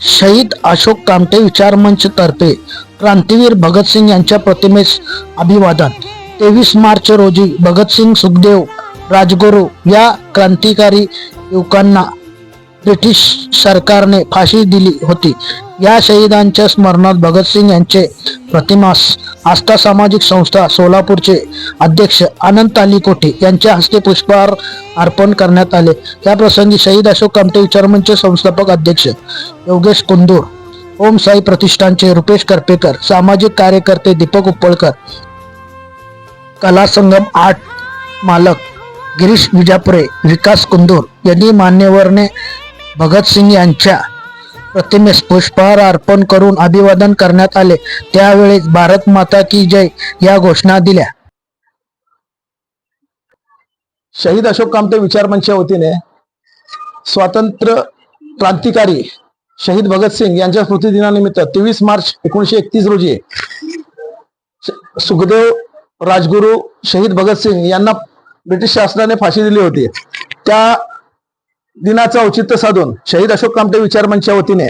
शहीद अशोक कामटे विचारमंच तर्फे क्रांतीवीर भगतसिंग यांच्या प्रतिमेस अभिवादन. तेवीस मार्च रोजी भगतसिंग सुखदेव राजगुरू या क्रांतिकारी युवकांना ब्रिटिश सरकारने फाशी दिली होती. या शहीदांच्या स्मरणात भगतसिंग यांचे प्रतिमास आस्था सामाजिक संस्था सोलापूरचे अध्यक्ष आनंद तालीकोटे यांच्या हस्ते पुष्पहार अर्पण करण्यात आले. या प्रसंगी शहीद अशोक कामटे विचारमंच संस्थापक अध्यक्ष योगेश कुंदूर ओम साई प्रतिष्ठानचे रुपेश करपेकर सामाजिक कार्यकर्ते दीपक उप्पळकर कला संगम आर्ट मालक गिरीश विजापुरे विकास कुंदूर यांनी मान्यवरने भगतसिंग यांच्या प्रतिमेस पुष्पहार अर्पण करून अभिवादन करण्यात आले. त्यावेळी भारत माता की जय या घोषणा दिल्या. शहीद अशोक कामते विचार मंचच्या वतीने स्वातंत्र्य क्रांतिकारी शहीद भगतसिंग यांच्या स्मृतिदिनानिमित्त तेवीस मार्च एकोणीशे एकतीस रोजी सुखदेव राजगुरू शहीद भगतसिंग यांना ब्रिटिश शासनाने फाशी दिली होती. त्या दिनाचं औचित्य साधून शहीद अशोक कामटे विचार मंचच्या वतीने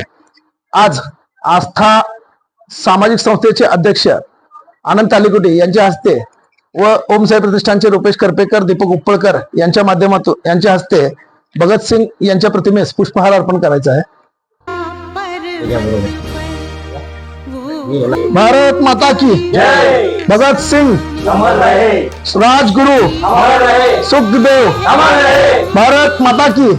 आज आस्था सामाजिक संस्थेचे अध्यक्ष आनंद तालिकुटे यांच्या हस्ते व ओमसाई प्रतिष्ठानचे रुपेश करपेकर दीपक उप्पळकर यांच्या माध्यमातून यांच्या हस्ते भगतसिंग यांच्या प्रतिमेस पुष्पहार अर्पण करायचा आहे. भारत माता की। भगत सिंग राजगुरु। सुखदेव। भारत माता की।